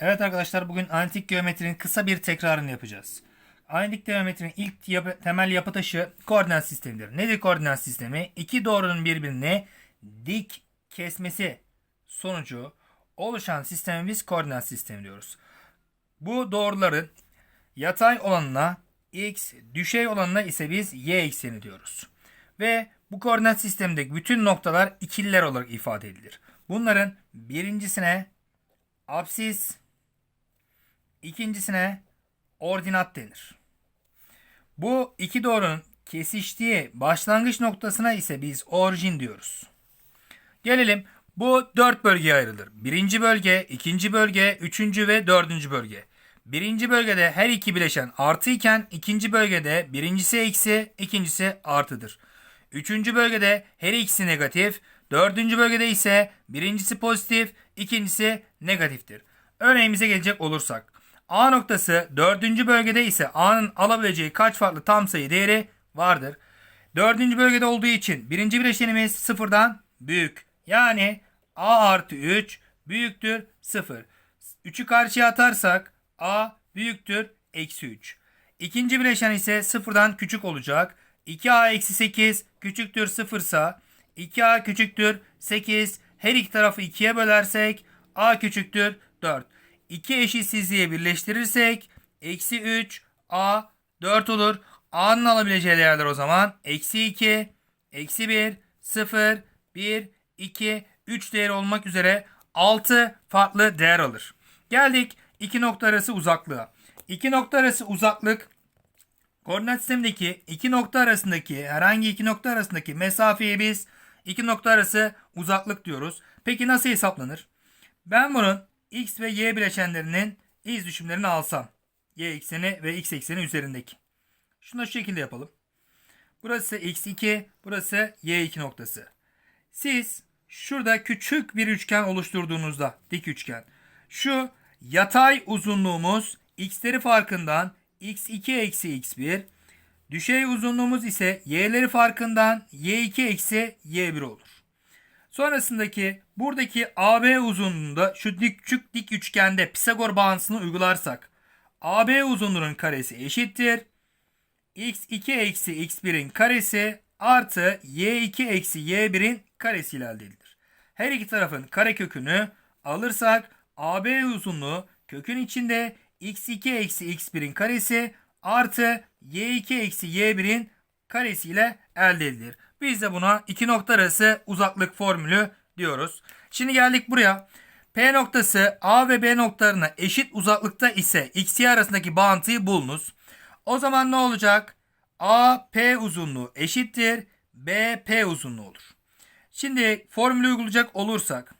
Evet arkadaşlar bugün analitik geometrinin kısa bir tekrarını yapacağız. Analitik geometrinin ilk yapı- temel yapı taşı koordinat sistemidir. Nedir koordinat sistemi? İki doğrunun birbirine dik kesmesi sonucu oluşan sistemi biz koordinat sistemi diyoruz. Bu doğruların yatay olanına x, düşey olanına ise biz y ekseni diyoruz. Ve bu koordinat sistemindeki bütün noktalar ikililer olarak ifade edilir. Bunların birincisine Apsis ikincisine ordinat denir. Bu iki doğrunun kesiştiği başlangıç noktasına ise biz orijin diyoruz. Gelelim bu dört bölgeye ayrılır. Birinci bölge, ikinci bölge, üçüncü ve dördüncü bölge. Birinci bölgede her iki bileşen artı iken ikinci bölgede birincisi eksi, ikincisi artıdır. Üçüncü bölgede her ikisi negatif, dördüncü bölgede ise birincisi pozitif, ikincisi negatiftir. Örneğimize gelecek olursak. A noktası dördüncü bölgede ise A'nın alabileceği kaç farklı tam sayı değeri vardır. Dördüncü bölgede olduğu için birinci bileşenimiz sıfırdan büyük. Yani A artı 3 büyüktür 0. 3'ü karşıya atarsak A büyüktür eksi 3. İkinci bileşen ise sıfırdan küçük olacak. 2A eksi 8 küçüktür 0 ise 2A küçüktür 8 her iki tarafı 2'ye bölersek A küçüktür 4. İki eşitsizliği birleştirirsek eksi 3 A 4 olur. A'nın alabileceği değerler o zaman eksi 2, eksi 1, 0, 1, 2, 3 değer olmak üzere 6 farklı değer alır. Geldik iki nokta arası uzaklığa. İki nokta arası uzaklık koordinat sistemindeki iki nokta arasındaki herhangi iki nokta arasındaki mesafeye biz iki nokta arası uzaklık diyoruz. Peki nasıl hesaplanır? Ben bunun x ve y bileşenlerinin iz düşümlerini alsam. Y ekseni ve x ekseni üzerindeki. Şunu da şu şekilde yapalım. Burası x2, burası y2 noktası. Siz şurada küçük bir üçgen oluşturduğunuzda dik üçgen. Şu yatay uzunluğumuz x'leri farkından x2 eksi x1. Düşey uzunluğumuz ise y'leri farkından y2 eksi y1 olur. Sonrasındaki buradaki AB uzunluğunda şu dik küçük dik üçgende Pisagor bağıntısını uygularsak AB uzunluğunun karesi eşittir. x2 eksi x1'in karesi artı y2 eksi y1'in karesi ile elde edilir. Her iki tarafın karekökünü alırsak AB uzunluğu kökün içinde x2 eksi x1'in karesi artı y2 eksi y1'in karesiyle elde edilir. Biz de buna iki nokta arası uzaklık formülü diyoruz. Şimdi geldik buraya. P noktası A ve B noktalarına eşit uzaklıkta ise x y arasındaki bağıntıyı bulunuz. O zaman ne olacak? A P uzunluğu eşittir B P uzunluğu olur. Şimdi formülü uygulayacak olursak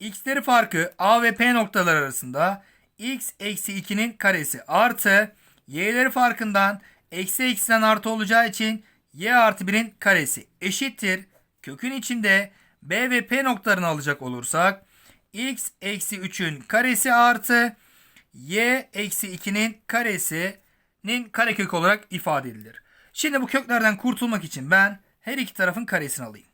x'leri farkı A ve P noktalar arasında x eksi 2'nin karesi artı y'leri farkından eksi eksiden artı olacağı için y artı 1'in karesi eşittir. Kökün içinde B ve P noktalarını alacak olursak x eksi 3'ün karesi artı y eksi 2'nin karesinin karekök olarak ifade edilir. Şimdi bu köklerden kurtulmak için ben her iki tarafın karesini alayım.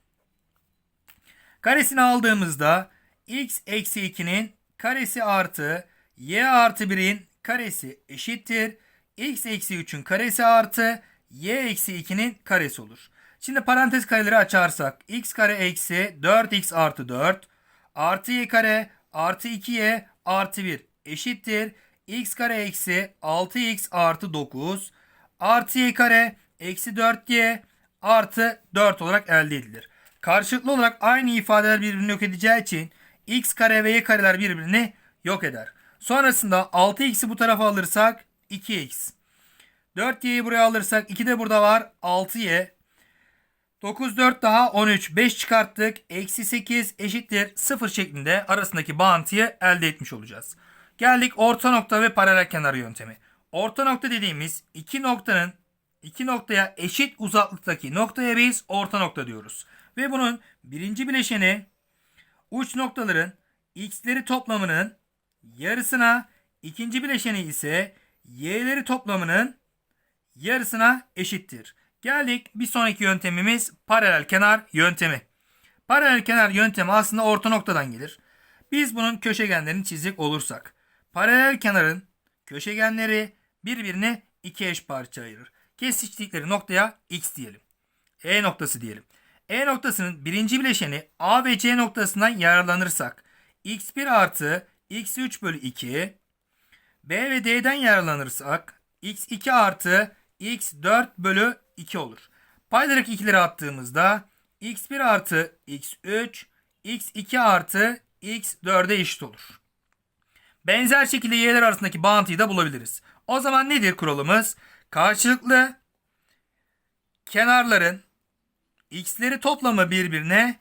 Karesini aldığımızda x eksi 2'nin karesi artı y artı 1'in karesi eşittir. x eksi 3'ün karesi artı y eksi 2'nin karesi olur. Şimdi parantez kareleri açarsak x kare eksi 4x artı 4 artı y kare artı 2y artı 1 eşittir. x kare eksi 6x artı 9 artı y kare eksi 4y artı 4 olarak elde edilir. Karşılıklı olarak aynı ifadeler birbirini yok edeceği için x kare ve y kareler birbirini yok eder. Sonrasında 6x'i bu tarafa alırsak 2x. 4y'yi buraya alırsak 2 de burada var 6y. 9 4 daha 13 5 çıkarttık. Eksi 8 eşittir 0 şeklinde arasındaki bağıntıyı elde etmiş olacağız. Geldik orta nokta ve paralel kenar yöntemi. Orta nokta dediğimiz iki noktanın iki noktaya eşit uzaklıktaki noktaya biz orta nokta diyoruz. Ve bunun birinci bileşeni uç noktaların x'leri toplamının yarısına, ikinci bileşeni ise y'leri toplamının yarısına eşittir. Geldik bir sonraki yöntemimiz paralel kenar yöntemi. Paralel kenar yöntemi aslında orta noktadan gelir. Biz bunun köşegenlerini çizecek olursak. Paralel kenarın köşegenleri birbirine iki eş parça ayırır. Kesiştikleri noktaya x diyelim. E noktası diyelim. E noktasının birinci bileşeni A ve C noktasından yararlanırsak x1 artı x3 bölü 2 B ve D'den yararlanırsak x2 artı x4 bölü 2 olur. Paydalık ikileri attığımızda x1 artı x3 x2 artı x4'e eşit olur. Benzer şekilde y'ler arasındaki bağıntıyı da bulabiliriz. O zaman nedir kuralımız? Karşılıklı kenarların x'leri toplamı birbirine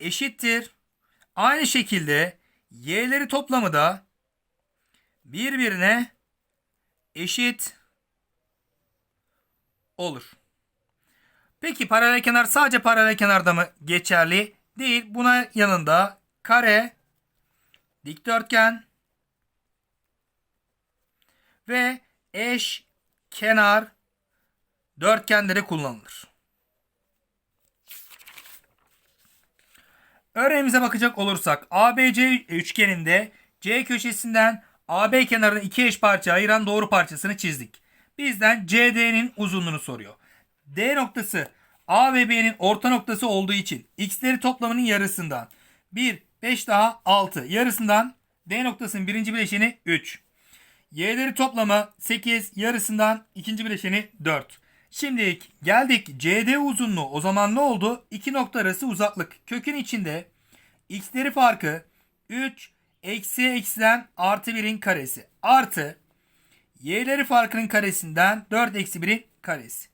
eşittir. Aynı şekilde y'leri toplamı da birbirine eşit olur. Peki paralel kenar sadece paralel kenarda mı geçerli? Değil. Buna yanında kare, dikdörtgen ve eş kenar dörtgenleri kullanılır. Örneğimize bakacak olursak ABC üçgeninde C köşesinden AB kenarını iki eş parça ayıran doğru parçasını çizdik. Bizden CD'nin uzunluğunu soruyor. D noktası A ve B'nin orta noktası olduğu için x'leri toplamının yarısından 1, 5 daha 6 yarısından D noktasının birinci bileşeni 3. Y'leri toplamı 8 yarısından ikinci bileşeni 4. Şimdi geldik CD uzunluğu o zaman ne oldu? İki nokta arası uzaklık. Kökün içinde x'leri farkı 3 eksi eksiden artı 1'in karesi artı y'leri farkının karesinden 4 eksi 1'in karesi.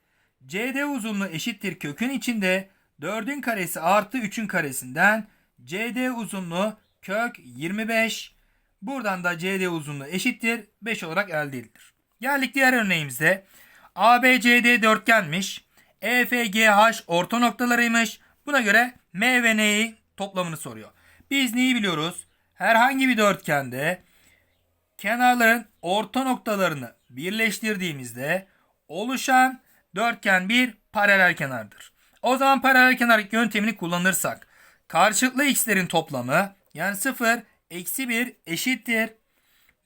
CD uzunluğu eşittir kökün içinde 4'ün karesi artı 3'ün karesinden CD uzunluğu kök 25. Buradan da CD uzunluğu eşittir 5 olarak elde edilir. Geldik diğer örneğimizde. ABCD dörtgenmiş. EFGH orta noktalarıymış. Buna göre M ve N'yi toplamını soruyor. Biz neyi biliyoruz? Herhangi bir dörtgende kenarların orta noktalarını birleştirdiğimizde oluşan dörtgen bir paralel kenardır. O zaman paralel kenar yöntemini kullanırsak karşılıklı x'lerin toplamı yani 0 eksi 1 eşittir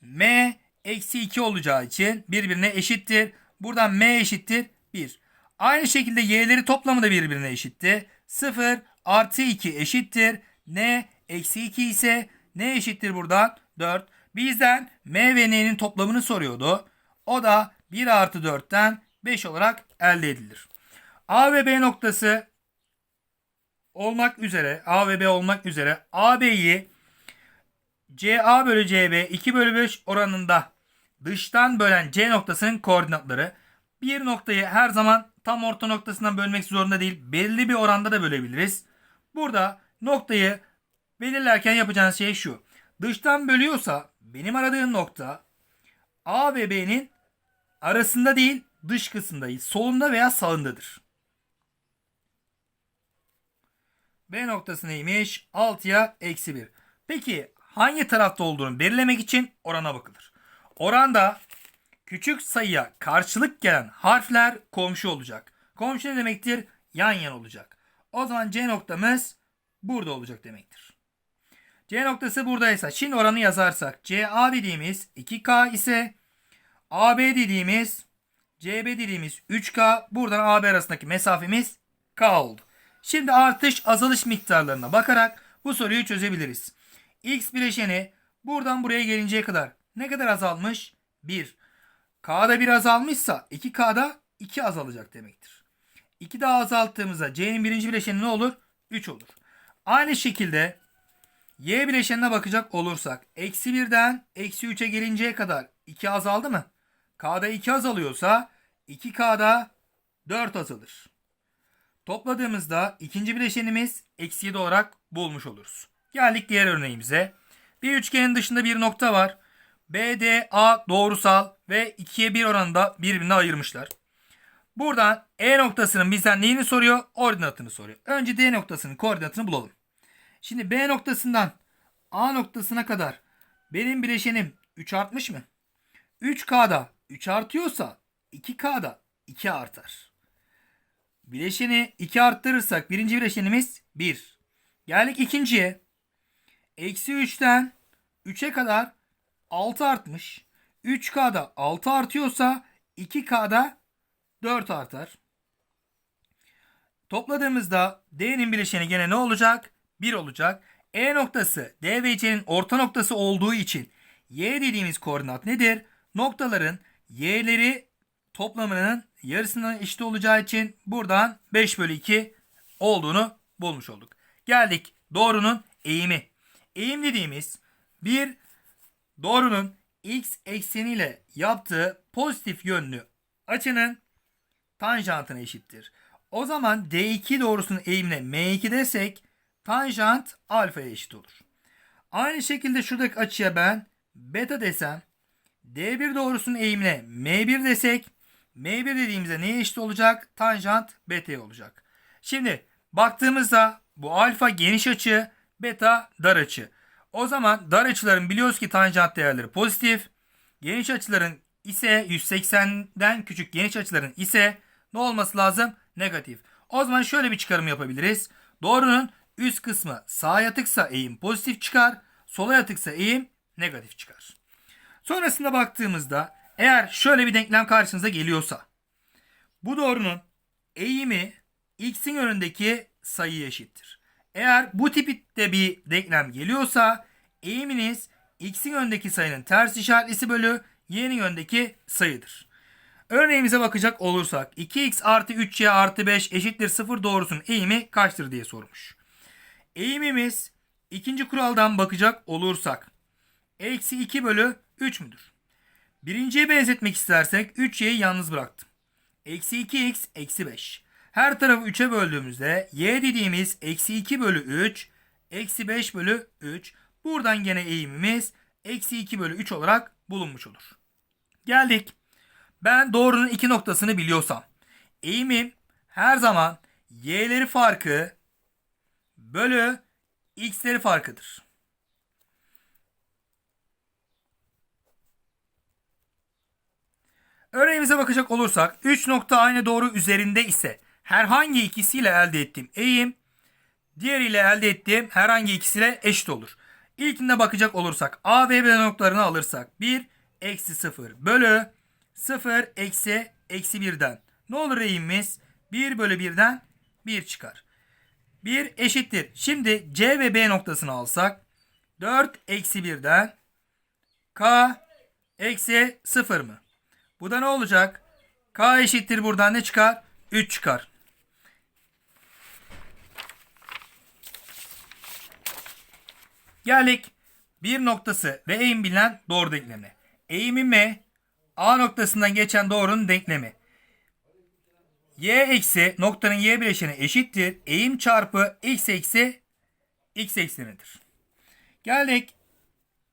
m eksi 2 olacağı için birbirine eşittir. Buradan m eşittir 1. Aynı şekilde y'leri toplamı da birbirine eşitti. 0 artı 2 eşittir. n eksi 2 ise n eşittir buradan 4. Bizden m ve n'nin toplamını soruyordu. O da 1 artı 4'ten 5 olarak elde edilir. A ve B noktası olmak üzere A ve B olmak üzere AB'yi CA bölü CB 2 bölü 5 oranında dıştan bölen C noktasının koordinatları bir noktayı her zaman tam orta noktasından bölmek zorunda değil. Belli bir oranda da bölebiliriz. Burada noktayı belirlerken yapacağınız şey şu. Dıştan bölüyorsa benim aradığım nokta A ve B'nin arasında değil dış kısımda. Solunda veya sağındadır. B noktası neymiş? 6'ya eksi 1. Peki hangi tarafta olduğunu belirlemek için orana bakılır. Oranda küçük sayıya karşılık gelen harfler komşu olacak. Komşu ne demektir? Yan yana olacak. O zaman C noktamız burada olacak demektir. C noktası buradaysa şimdi oranı yazarsak CA dediğimiz 2K ise AB dediğimiz CB dediğimiz 3K buradan AB arasındaki mesafemiz K oldu. Şimdi artış azalış miktarlarına bakarak bu soruyu çözebiliriz. X bileşeni buradan buraya gelinceye kadar ne kadar azalmış? 1. K'da 1 azalmışsa 2K'da 2 azalacak demektir. 2 daha azalttığımızda C'nin birinci bileşeni ne olur? 3 olur. Aynı şekilde Y bileşenine bakacak olursak eksi 1'den eksi 3'e gelinceye kadar 2 azaldı mı? K'da 2 azalıyorsa 2K'da 4 azalır. Topladığımızda ikinci bileşenimiz eksi 7 olarak bulmuş oluruz. Geldik diğer örneğimize. Bir üçgenin dışında bir nokta var. BDA doğrusal ve 2'ye 1 oranında birbirine ayırmışlar. Buradan E noktasının bizden neyini soruyor? Ordinatını soruyor. Önce D noktasının koordinatını bulalım. Şimdi B noktasından A noktasına kadar benim bileşenim 3 artmış mı? 3K'da 3 artıyorsa 2K'da 2 artar. Bileşeni 2 arttırırsak birinci bileşenimiz 1. Geldik ikinciye. Eksi 3'ten 3'e kadar 6 artmış. 3K'da 6 artıyorsa 2K'da 4 artar. Topladığımızda D'nin bileşeni gene ne olacak? 1 olacak. E noktası D ve C'nin orta noktası olduğu için Y dediğimiz koordinat nedir? Noktaların Y'leri toplamının yarısına eşit olacağı için buradan 5 bölü 2 olduğunu bulmuş olduk. Geldik doğrunun eğimi. Eğim dediğimiz bir doğrunun x ekseniyle yaptığı pozitif yönlü açının tanjantına eşittir. O zaman D2 doğrusunun eğimine M2 desek tanjant alfaya eşit olur. Aynı şekilde şuradaki açıya ben beta desem D1 doğrusunun eğimine M1 desek M1 dediğimizde neye eşit olacak? Tanjant beta'ya olacak. Şimdi baktığımızda bu alfa geniş açı, beta dar açı. O zaman dar açıların biliyoruz ki tanjant değerleri pozitif. Geniş açıların ise 180'den küçük geniş açıların ise ne olması lazım? Negatif. O zaman şöyle bir çıkarım yapabiliriz. Doğrunun üst kısmı sağa yatıksa eğim pozitif çıkar. Sola yatıksa eğim negatif çıkar. Sonrasında baktığımızda eğer şöyle bir denklem karşınıza geliyorsa bu doğrunun eğimi x'in önündeki sayıya eşittir. Eğer bu tipte bir denklem geliyorsa eğiminiz x'in önündeki sayının ters işaretlisi bölü y'nin önündeki sayıdır. Örneğimize bakacak olursak 2x artı 3y artı 5 eşittir 0 doğrusunun eğimi kaçtır diye sormuş. Eğimimiz ikinci kuraldan bakacak olursak eksi 2 bölü 3 müdür? Birinciye benzetmek istersek 3y'yi yalnız bıraktım. Eksi 2x eksi 5. Her tarafı 3'e böldüğümüzde y dediğimiz eksi 2 bölü 3 eksi 5 bölü 3. Buradan gene eğimimiz eksi 2 bölü 3 olarak bulunmuş olur. Geldik. Ben doğrunun iki noktasını biliyorsam eğimim her zaman y'leri farkı bölü x'leri farkıdır. Örneğimize bakacak olursak 3 nokta aynı doğru üzerinde ise herhangi ikisiyle elde ettiğim eğim diğeriyle elde ettiğim herhangi ikisiyle eşit olur. İlkinde bakacak olursak A ve B noktalarını alırsak 1 eksi 0 bölü 0 eksi eksi 1'den. Ne olur eğimimiz? 1 bölü 1'den 1 çıkar. 1 eşittir. Şimdi C ve B noktasını alsak 4 eksi 1'den K eksi 0 mı? Bu da ne olacak? K eşittir buradan ne çıkar? 3 çıkar. Geldik bir noktası ve eğim bilinen doğru denklemine. Eğimi M A noktasından geçen doğrunun denklemi. Y eksi noktanın y bileşeni eşittir. Eğim çarpı x eksi x eksenidir. Geldik.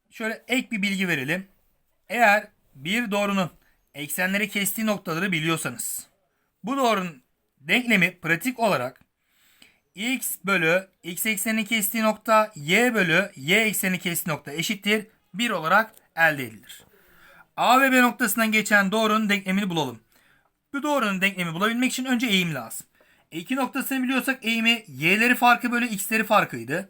Şöyle ek bir bilgi verelim. Eğer bir doğrunun eksenleri kestiği noktaları biliyorsanız bu doğrunun denklemi pratik olarak x bölü x eksenini kestiği nokta y bölü y eksenini kestiği nokta eşittir 1 olarak elde edilir. A ve B noktasından geçen doğrunun denklemini bulalım. Bu doğrunun denklemi bulabilmek için önce eğim lazım. E iki noktasını biliyorsak eğimi y'leri farkı bölü x'leri farkıydı.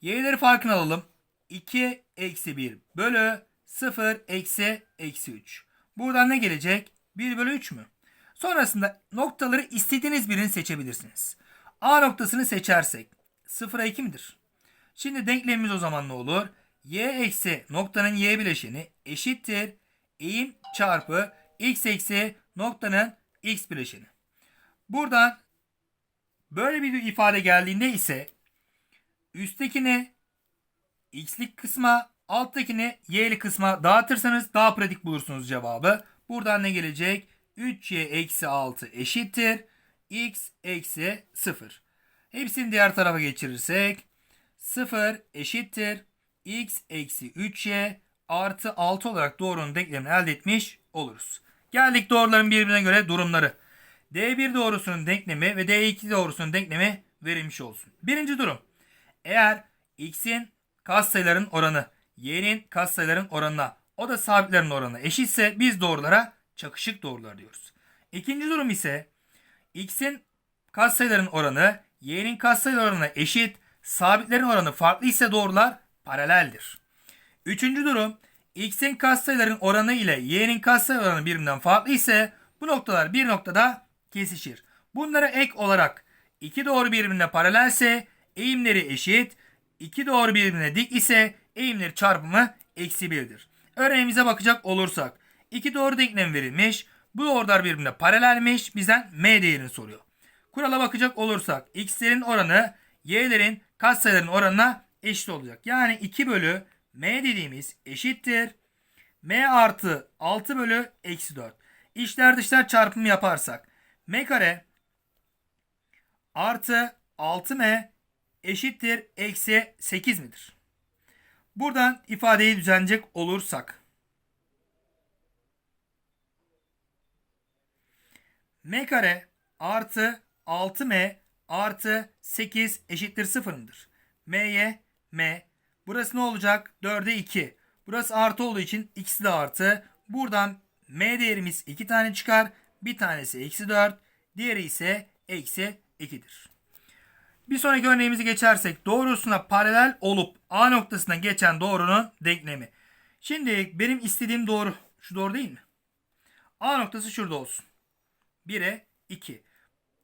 Y'leri farkını alalım. 2 eksi 1 bölü 0 eksi eksi 3. Buradan ne gelecek? 1 bölü 3 mü? Sonrasında noktaları istediğiniz birini seçebilirsiniz. A noktasını seçersek 0'a 2 midir? Şimdi denklemimiz o zaman ne olur? Y eksi noktanın y bileşeni eşittir. Eğim çarpı x eksi noktanın x bileşeni. Buradan böyle bir ifade geldiğinde ise üsttekini x'lik kısma alttakini y'li kısma dağıtırsanız daha pratik bulursunuz cevabı. Buradan ne gelecek? 3y eksi 6 eşittir. x eksi 0. Hepsini diğer tarafa geçirirsek 0 eşittir. x eksi 3y artı 6 olarak doğrunun denklemini elde etmiş oluruz. Geldik doğruların birbirine göre durumları. D1 doğrusunun denklemi ve D2 doğrusunun denklemi verilmiş olsun. Birinci durum. Eğer x'in katsayıların oranı y'nin katsayıların oranına o da sabitlerin oranı eşitse biz doğrulara çakışık doğrular diyoruz. İkinci durum ise x'in katsayıların oranı y'nin katsayıların oranına eşit, sabitlerin oranı farklı ise doğrular paraleldir. Üçüncü durum x'in katsayıların oranı ile y'nin katsayı oranı birbirinden farklı ise bu noktalar bir noktada kesişir. Bunlara ek olarak iki doğru birbirine paralelse eğimleri eşit, iki doğru birbirine dik ise eğimleri çarpımı eksi 1'dir. Örneğimize bakacak olursak iki doğru denklem verilmiş. Bu doğrular birbirine paralelmiş. Bizden m değerini soruyor. Kurala bakacak olursak x'lerin oranı y'lerin katsayıların oranına eşit olacak. Yani 2 bölü m dediğimiz eşittir. m artı 6 bölü eksi 4. İçler dışlar çarpımı yaparsak m kare artı 6m eşittir eksi 8 midir? Buradan ifadeyi düzenleyecek olursak m kare artı 6m artı 8 eşittir 0 mıdır? m'ye m. Burası ne olacak? 4'e 2. Burası artı olduğu için ikisi de artı. Buradan m değerimiz 2 tane çıkar. Bir tanesi eksi 4. Diğeri ise eksi 2'dir. Bir sonraki örneğimizi geçersek doğrusuna paralel olup A noktasına geçen doğrunun denklemi. Şimdi benim istediğim doğru şu doğru değil mi? A noktası şurada olsun. 1'e 2.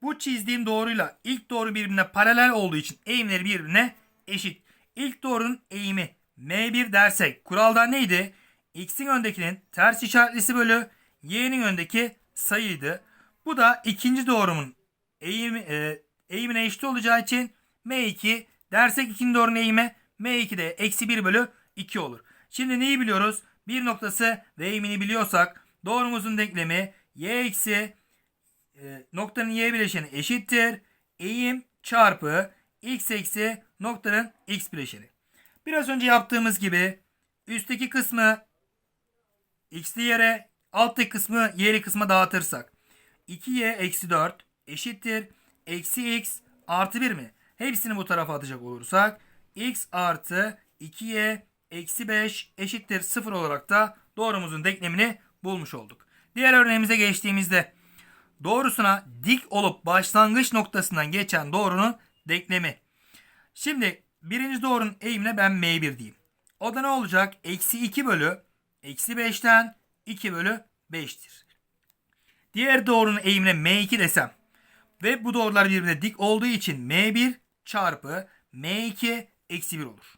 Bu çizdiğim doğruyla ilk doğru birbirine paralel olduğu için eğimleri birbirine eşit. İlk doğrunun eğimi M1 dersek kuraldan neydi? X'in öndekinin ters işaretlisi bölü Y'nin öndeki sayıydı. Bu da ikinci doğrumun eğimi, e, eğimine eşit olacağı için M2 dersek ikinci doğrunun eğimi M2 de eksi 1 bölü 2 olur. Şimdi neyi biliyoruz? Bir noktası ve eğimini biliyorsak doğrumuzun denklemi y eksi e, noktanın y bileşeni eşittir. Eğim çarpı x eksi noktanın x bileşeni. Biraz önce yaptığımız gibi üstteki kısmı x'li yere alttaki kısmı y'li kısma dağıtırsak 2y eksi 4 eşittir. Eksi x artı 1 mi? Hepsini bu tarafa atacak olursak x artı 2y eksi 5 eşittir 0 olarak da doğrumuzun denklemini bulmuş olduk. Diğer örneğimize geçtiğimizde doğrusuna dik olup başlangıç noktasından geçen doğrunun denklemi. Şimdi birinci doğrunun eğimine ben m1 diyeyim. O da ne olacak? Eksi 2 bölü eksi 5'ten 2 bölü 5'tir. Diğer doğrunun eğimine m2 desem ve bu doğrular birbirine dik olduğu için m1 çarpı m2 eksi 1 olur.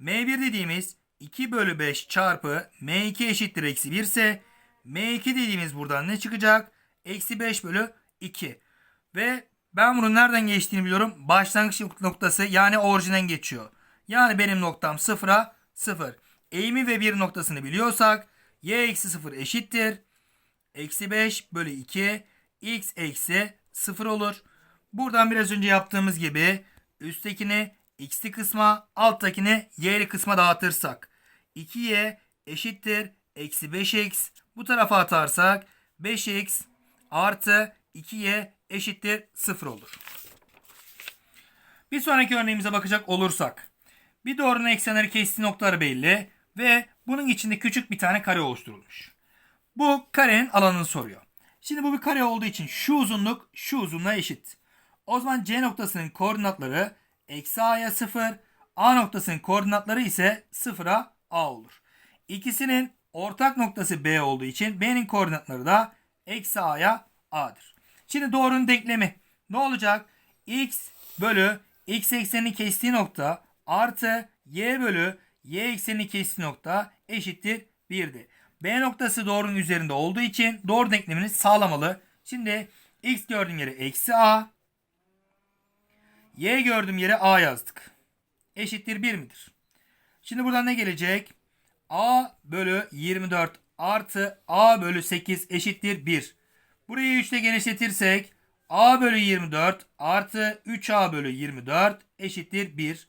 m1 dediğimiz 2 bölü 5 çarpı m2 eşittir eksi 1 ise m2 dediğimiz buradan ne çıkacak? Eksi 5 bölü 2. Ve ben bunun nereden geçtiğini biliyorum. Başlangıç noktası yani orijinden geçiyor. Yani benim noktam 0'a 0. Eğimi ve 1 noktasını biliyorsak y eksi 0 eşittir. Eksi 5 bölü 2 x eksi 0 olur. Buradan biraz önce yaptığımız gibi üsttekini x'li kısma alttakini y'li kısma dağıtırsak 2y eşittir eksi 5x bu tarafa atarsak 5x artı 2y eşittir 0 olur. Bir sonraki örneğimize bakacak olursak bir doğrunun eksenleri kestiği noktaları belli ve bunun içinde küçük bir tane kare oluşturulmuş. Bu karenin alanını soruyor. Şimdi bu bir kare olduğu için şu uzunluk şu uzunluğa eşit. O zaman C noktasının koordinatları eksi A'ya 0, A noktasının koordinatları ise 0'a A olur. İkisinin ortak noktası B olduğu için B'nin koordinatları da eksi A'ya A'dır. Şimdi doğrunun denklemi ne olacak? X bölü X eksenini kestiği nokta artı Y bölü Y eksenini kestiği nokta eşittir 1'di. B noktası doğrunun üzerinde olduğu için doğru denklemini sağlamalı. Şimdi X gördüğüm yere eksi A. Y gördüğüm yere A yazdık. Eşittir 1 midir? Şimdi buradan ne gelecek? A bölü 24 artı A bölü 8 eşittir 1. Burayı 3 ile genişletirsek A bölü 24 artı 3A bölü 24 eşittir 1.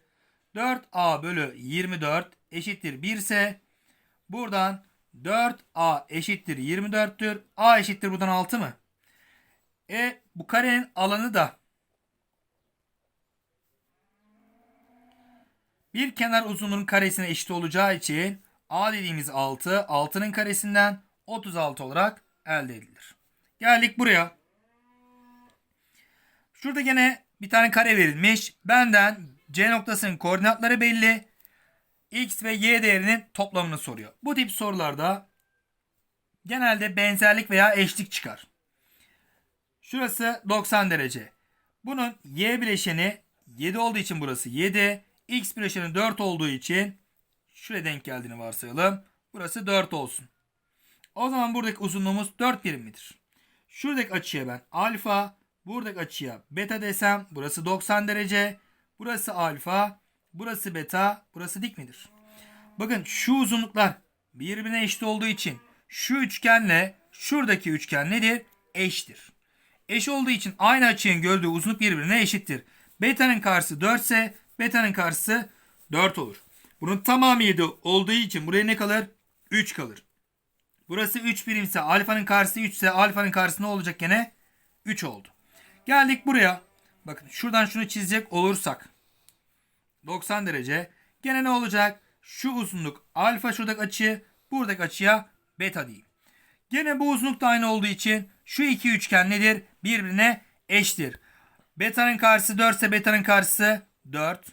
4A bölü 24 eşittir 1 ise buradan 4A eşittir 24'tür. A eşittir buradan 6 mı? E bu karenin alanı da bir kenar uzunluğunun karesine eşit olacağı için A dediğimiz 6, 6'nın karesinden 36 olarak elde edilir. Geldik buraya. Şurada gene bir tane kare verilmiş. Benden C noktasının koordinatları belli. x ve y değerinin toplamını soruyor. Bu tip sorularda genelde benzerlik veya eşlik çıkar. Şurası 90 derece. Bunun y bileşeni 7 olduğu için burası 7. X bileşeni 4 olduğu için şuraya denk geldiğini varsayalım. Burası 4 olsun. O zaman buradaki uzunluğumuz 4 birim midir? Şuradaki açıya ben alfa, buradaki açıya beta desem burası 90 derece. Burası alfa, burası beta, burası dik midir? Bakın şu uzunluklar birbirine eşit olduğu için şu üçgenle şuradaki üçgen nedir? Eştir. Eş olduğu için aynı açının gördüğü uzunluk birbirine eşittir. Beta'nın karşısı 4 ise beta'nın karşısı 4 olur. Bunun tamamı 7 olduğu için buraya ne kalır? 3 kalır. Burası 3 birimse alfanın karşısı 3 ise alfanın karşısı ne olacak gene? 3 oldu. Geldik buraya. Bakın şuradan şunu çizecek olursak. 90 derece. Gene ne olacak? Şu uzunluk alfa şuradaki açı buradaki açıya beta diyeyim. Gene bu uzunluk da aynı olduğu için şu iki üçgen nedir? Birbirine eştir. Beta'nın karşısı 4 ise beta'nın karşısı 4.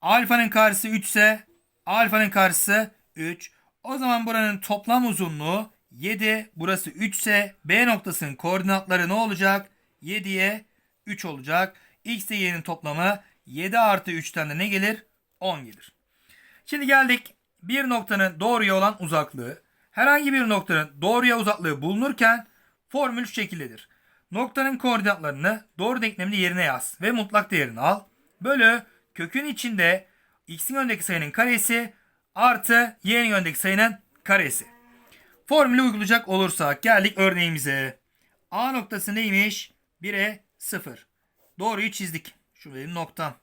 Alfa'nın karşısı 3 ise alfa'nın karşısı 3. O zaman buranın toplam uzunluğu 7. Burası 3 ise B noktasının koordinatları ne olacak? 7'ye 3 olacak. X ile y'nin toplamı 7 artı 3'ten de ne gelir? 10 gelir. Şimdi geldik bir noktanın doğruya olan uzaklığı. Herhangi bir noktanın doğruya uzaklığı bulunurken formül şu şekildedir. Noktanın koordinatlarını doğru denklemli yerine yaz ve mutlak değerini al. Bölü kökün içinde x'in öndeki sayının karesi artı y'nin öndeki sayının karesi. Formülü uygulayacak olursak geldik örneğimize. A noktası neymiş? 1'e 0. Doğruyu çizdik. Şu benim noktam.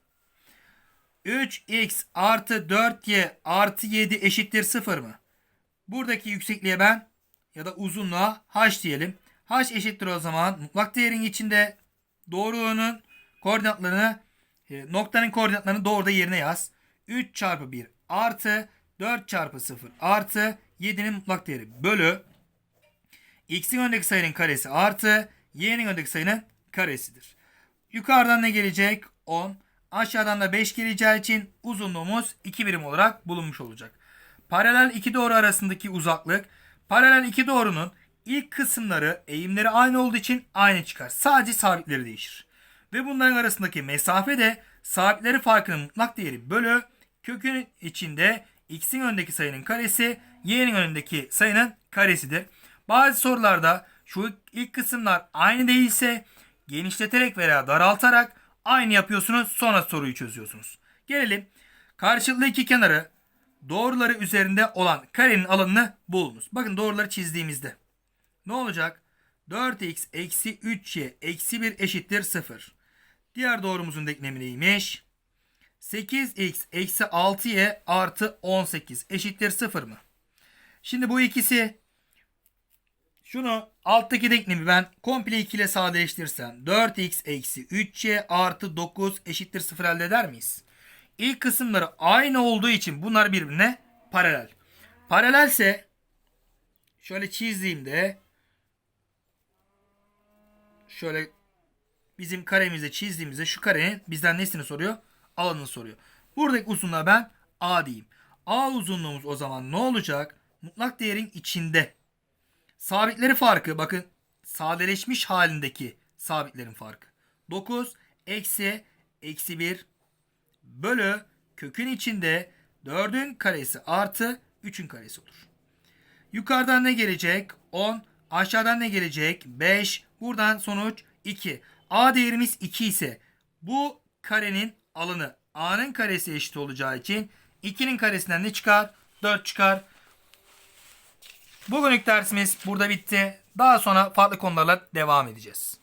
3x artı 4y artı 7 eşittir 0 mı? Buradaki yüksekliğe ben ya da uzunluğa h diyelim. h eşittir o zaman mutlak değerin içinde doğrunun koordinatlarını e, noktanın koordinatlarını doğruda yerine yaz. 3 çarpı 1 artı 4 çarpı 0 artı 7'nin mutlak değeri bölü x'in öndeki sayının karesi artı y'nin öndeki sayının karesidir. Yukarıdan ne gelecek? 10. Aşağıdan da 5 geleceği için uzunluğumuz 2 birim olarak bulunmuş olacak. Paralel iki doğru arasındaki uzaklık paralel iki doğrunun ilk kısımları eğimleri aynı olduğu için aynı çıkar. Sadece sabitleri değişir. Ve bunların arasındaki mesafe de sabitleri farkının mutlak değeri bölü kökün içinde x'in önündeki sayının karesi y'nin önündeki sayının karesidir. Bazı sorularda şu ilk kısımlar aynı değilse genişleterek veya daraltarak aynı yapıyorsunuz sonra soruyu çözüyorsunuz. Gelelim karşılıklı iki kenarı doğruları üzerinde olan karenin alanını bulunuz. Bakın doğruları çizdiğimizde ne olacak? 4x eksi 3y eksi 1 eşittir 0. Diğer doğrumuzun denklemi neymiş? 8x eksi 6y artı 18 eşittir 0 mı? Şimdi bu ikisi şunu alttaki denklemi ben komple 2 ile sadeleştirirsem 4x eksi 3y artı 9 eşittir 0 elde eder miyiz? İlk kısımları aynı olduğu için bunlar birbirine paralel. Paralelse şöyle çizdiğimde şöyle bizim karemizde çizdiğimizde şu karenin bizden nesini soruyor? Alanını soruyor. Buradaki uzunluğa ben A diyeyim. A uzunluğumuz o zaman ne olacak? Mutlak değerin içinde. Sabitleri farkı bakın sadeleşmiş halindeki sabitlerin farkı. 9 eksi eksi 1 bölü kökün içinde 4'ün karesi artı 3'ün karesi olur. Yukarıdan ne gelecek? 10. Aşağıdan ne gelecek? 5. Buradan sonuç 2. A değerimiz 2 ise bu karenin alanı A'nın karesi eşit olacağı için 2'nin karesinden ne çıkar? 4 çıkar. Bugünlük dersimiz burada bitti. Daha sonra farklı konularla devam edeceğiz.